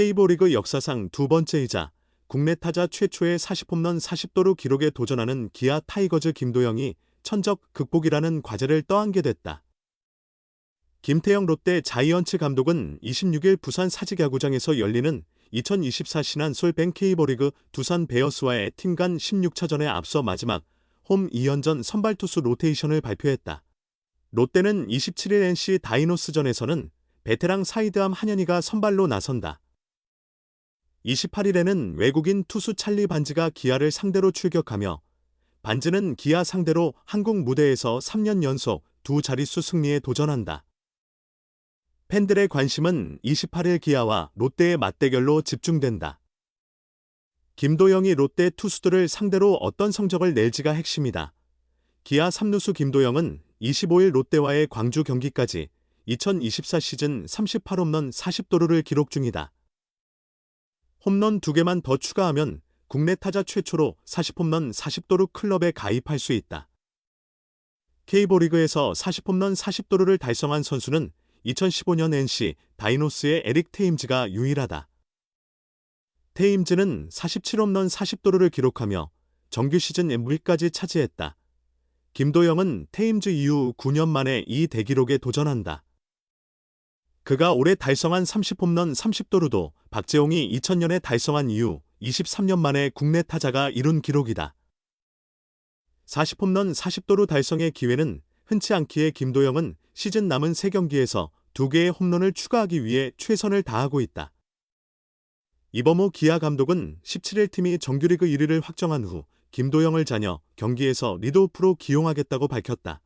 K리그 역사상 두 번째이자 국내 타자 최초의 40홈런 40도루 기록에 도전하는 기아 타이거즈 김도영이 천적 극복이라는 과제를 떠안게 됐다. 김태형 롯데 자이언츠 감독은 26일 부산 사직야구장에서 열리는 2024 신한 솔뱅 K버리그 두산 베어스와의 팀 간 16차전에 앞서 마지막 홈 2연전 선발 투수 로테이션을 발표했다. 롯데는 27일 NC 다이노스전에서는 베테랑 사이드암 한현희가 선발로 나선다. 28일에는 외국인 투수 찰리 반지가 기아를 상대로 출격하며 반지는 기아 상대로 한국 무대에서 3년 연속 두 자릿수 승리에 도전한다. 팬들의 관심은 28일 기아와 롯데의 맞대결로 집중된다. 김도영이 롯데 투수들을 상대로 어떤 성적을 낼지가 핵심이다. 기아 3루수 김도영은 25일 롯데와의 광주 경기까지 2024 시즌 38홈런 40도루를 기록 중이다. 홈런 2개만 더 추가하면 국내 타자 최초로 40홈런 40도루 클럽에 가입할 수 있다. K보리그에서 40홈런 40도루를 달성한 선수는 2015년 NC 다이노스의 에릭 테임즈가 유일하다. 테임즈는 47홈런 40도루를 기록하며 정규 시즌 MVP까지 차지했다. 김도영은 테임즈 이후 9년 만에 이 대기록에 도전한다. 그가 올해 달성한 30홈런 30도루도 박재홍이 2000년에 달성한 이후 23년 만에 국내 타자가 이룬 기록이다. 40홈런 40도루 달성의 기회는 흔치 않기에 김도영은 시즌 남은 3경기에서 2개의 홈런을 추가하기 위해 최선을 다하고 있다. 이범호 기아 감독은 17일 팀이 정규리그 1위를 확정한 후 김도영을 자녀 경기에서 리드오프로 기용하겠다고 밝혔다.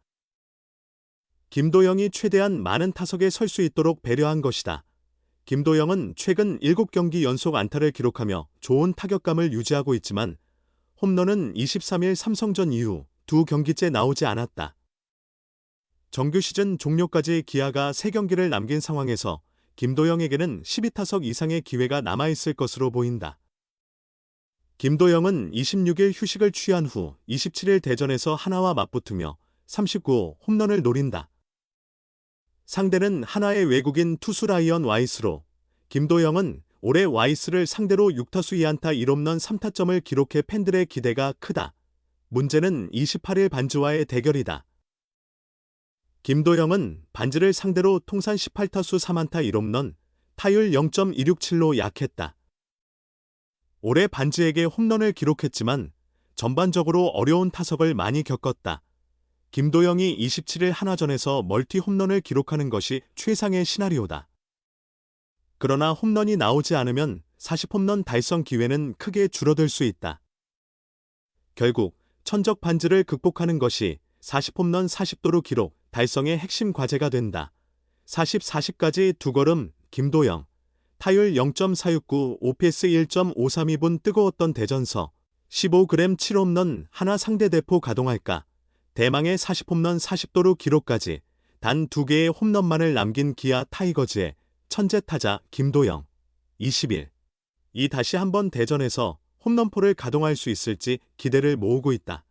김도영이 최대한 많은 타석에 설 수 있도록 배려한 것이다. 김도영은 최근 7경기 연속 안타를 기록하며 좋은 타격감을 유지하고 있지만 홈런은 23일 삼성전 이후 두 경기째 나오지 않았다. 정규 시즌 종료까지 기아가 3경기를 남긴 상황에서 김도영에게는 12타석 이상의 기회가 남아있을 것으로 보인다. 김도영은 26일 휴식을 취한 후 27일 대전에서 하나와 맞붙으며 39호 홈런을 노린다. 상대는 하나의 외국인 투수 라이언 와이스로 김도영은 올해 와이스를 상대로 6타수 2안타 1홈런 3타점을 기록해 팬들의 기대가 크다. 문제는 28일 반지와의 대결이다. 김도영은 반지를 상대로 통산 18타수 3안타 1홈런, 타율 0.267로 약했다. 올해 반지에게 홈런을 기록했지만 전반적으로 어려운 타석을 많이 겪었다. 김도영이 27일 한화전에서 멀티 홈런을 기록하는 것이 최상의 시나리오다. 그러나 홈런이 나오지 않으면 40홈런 달성 기회는 크게 줄어들 수 있다. 결국 천적 반지를 극복하는 것이 40홈런 40도루 기록 달성의 핵심 과제가 된다. 40, 40까지 두 걸음 김도영 타율 0.469, OPS 1.532분 뜨거웠던 대전서 15g 7홈런 하나 상대 대포 가동할까 대망의 40홈런 40도루 기록까지 단 두 개의 홈런만을 남긴 기아 타이거즈의 천재 타자 김도영 20일 이 다시 한번 대전에서 홈런포를 가동할 수 있을지 기대를 모으고 있다.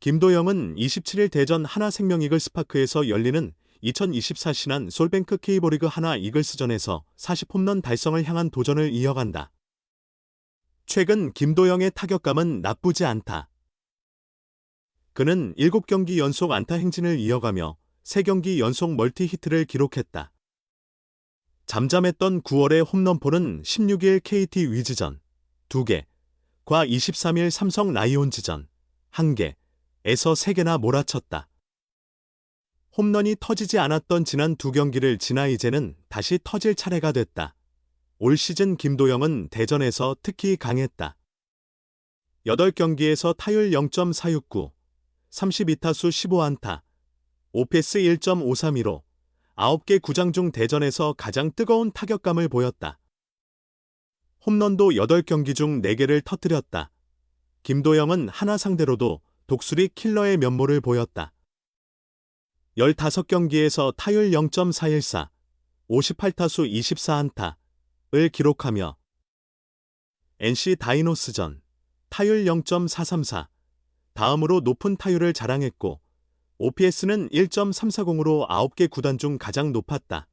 김도영은 27일 대전 하나생명이글 스파크에서 열리는 2024 신한 솔뱅크 K보리그 하나 이글스전에서 40홈런 달성을 향한 도전을 이어간다. 최근 김도영의 타격감은 나쁘지 않다. 그는 7경기 연속 안타 행진을 이어가며 3경기 연속 멀티 히트를 기록했다. 잠잠했던 9월의 홈런포는 16일 KT 위즈전 2개, 과 23일 삼성 라이온즈전 1개, 에서 3개나 몰아쳤다. 홈런이 터지지 않았던 지난 두 경기를 지나 이제는 다시 터질 차례가 됐다. 올 시즌 김도영은 대전에서 특히 강했다. 8경기에서 타율 0.469, 32타수 15안타, 오페스 1.532로 9개 구장 중 대전에서 가장 뜨거운 타격감을 보였다. 홈런도 8경기 중 4개를 터뜨렸다. 김도영은 하나 상대로도 독수리 킬러의 면모를 보였다. 15경기에서 타율 0.414, 58타수 24안타를 기록하며 NC 다이노스전 타율 0.434, 다음으로 높은 타율을 자랑했고 OPS는 1.340으로 9개 구단 중 가장 높았다.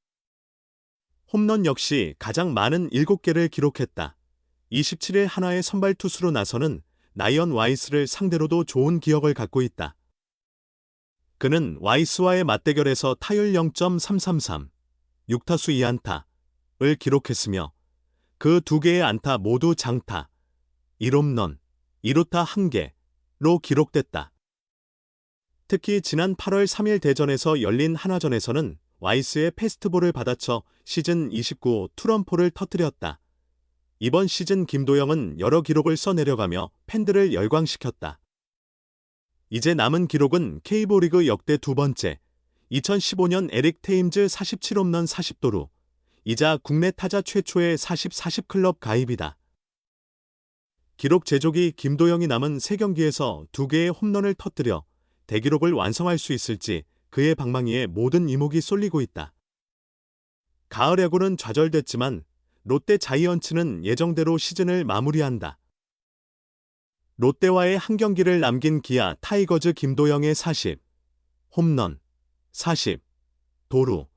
홈런 역시 가장 많은 7개를 기록했다. 27일 한화의 선발 투수로 나서는 나이언 와이스를 상대로도 좋은 기억을 갖고 있다. 그는 와이스와의 맞대결에서 타율 0.333, 6타수 2안타를 기록했으며 그 두 개의 안타 모두 장타, 1홈런, 1루타 1개 로 기록됐다. 특히 지난 8월 3일 대전에서 열린 한화전에서는 와이스의 패스트볼을 받아쳐 시즌 29 투런포를 터뜨렸다. 이번 시즌 김도영은 여러 기록을 써내려가며 팬들을 열광시켰다. 이제 남은 기록은 K보리그 역대 두 번째, 2015년 에릭 테임즈 47홈런 40도루, 이자 국내 타자 최초의 40-40 클럽 가입이다. 기록 제조기 김도영이 남은 3경기에서 2개의 홈런을 터뜨려 대기록을 완성할 수 있을지 그의 방망이에 모든 이목이 쏠리고 있다. 가을 야구는 좌절됐지만 롯데 자이언츠는 예정대로 시즌을 마무리한다. 롯데와의 한 경기를 남긴 기아 타이거즈 김도영의 40, 홈런, 40, 도루,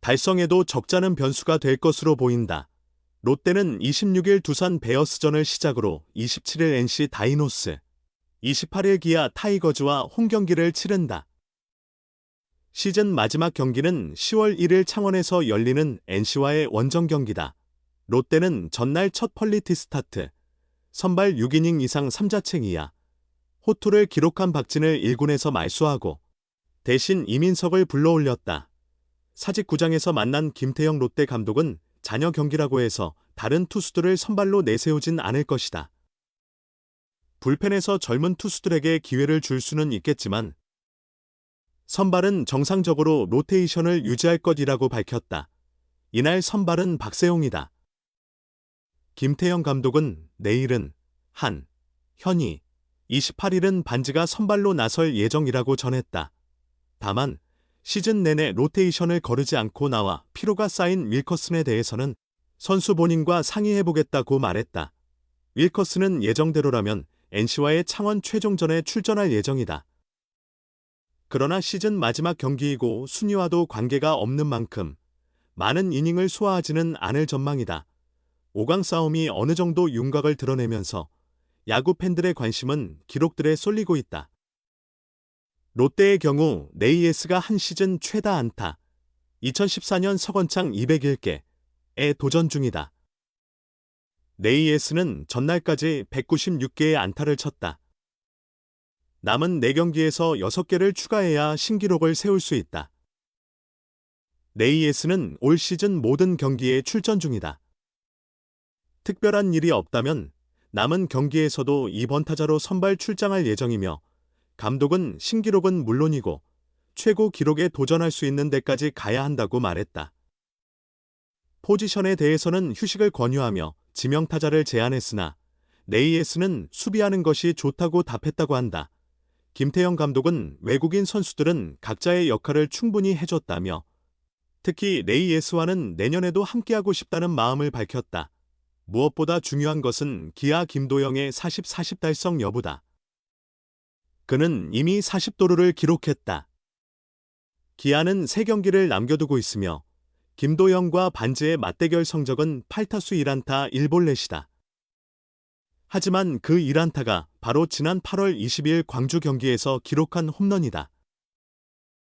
달성에도 적잖은 변수가 될 것으로 보인다. 롯데는 26일 두산 베어스전을 시작으로 27일 NC 다이노스, 28일 기아 타이거즈와 홈경기를 치른다. 시즌 마지막 경기는 10월 1일 창원에서 열리는 NC와의 원정 경기다. 롯데는 전날 첫 퀄리티 스타트, 선발 6이닝 이상 3자책 이하, 호투를 기록한 박진을 1군에서 말소하고 대신 이민석을 불러올렸다. 사직 구장에서 만난 김태형 롯데 감독은 자녀 경기라고 해서 다른 투수들을 선발로 내세우진 않을 것이다. 불펜에서 젊은 투수들에게 기회를 줄 수는 있겠지만 선발은 정상적으로 로테이션을 유지할 것이라고 밝혔다. 이날 선발은 박세용이다. 김태형 감독은 내일은 한, 현이, 28일은 반지가 선발로 나설 예정이라고 전했다. 다만 시즌 내내 로테이션을 거르지 않고 나와 피로가 쌓인 윌커슨에 대해서는 선수 본인과 상의해보겠다고 말했다. 윌커슨은 예정대로라면 NC와의 창원 최종전에 출전할 예정이다. 그러나 시즌 마지막 경기이고 순위와도 관계가 없는 만큼 많은 이닝을 소화하지는 않을 전망이다. 5강 싸움이 어느 정도 윤곽을 드러내면서 야구 팬들의 관심은 기록들에 쏠리고 있다. 롯데의 경우 네이에스가 한 시즌 최다 안타 2014년 서건창 201개에 도전 중이다. 네이에스는 전날까지 196개의 안타를 쳤다. 남은 4경기에서 6개를 추가해야 신기록을 세울 수 있다. 네이에스는 올 시즌 모든 경기에 출전 중이다. 특별한 일이 없다면 남은 경기에서도 2번 타자로 선발 출장할 예정이며 감독은 신기록은 물론이고 최고 기록에 도전할 수 있는 데까지 가야 한다고 말했다. 포지션에 대해서는 휴식을 권유하며 지명타자를 제안했으나 네이에스는 수비하는 것이 좋다고 답했다고 한다. 김태형 감독은 외국인 선수들은 각자의 역할을 충분히 해줬다며 특히 네이에스와는 내년에도 함께하고 싶다는 마음을 밝혔다. 무엇보다 중요한 것은 기아 김도영의 40-40 달성 여부다. 그는 이미 40도루를 기록했다. 기아는 3경기를 남겨두고 있으며 김도영과 반지의 맞대결 성적은 8타수 1안타 1볼넷이다. 하지만 그 1안타가 바로 지난 8월 22일 광주 경기에서 기록한 홈런이다.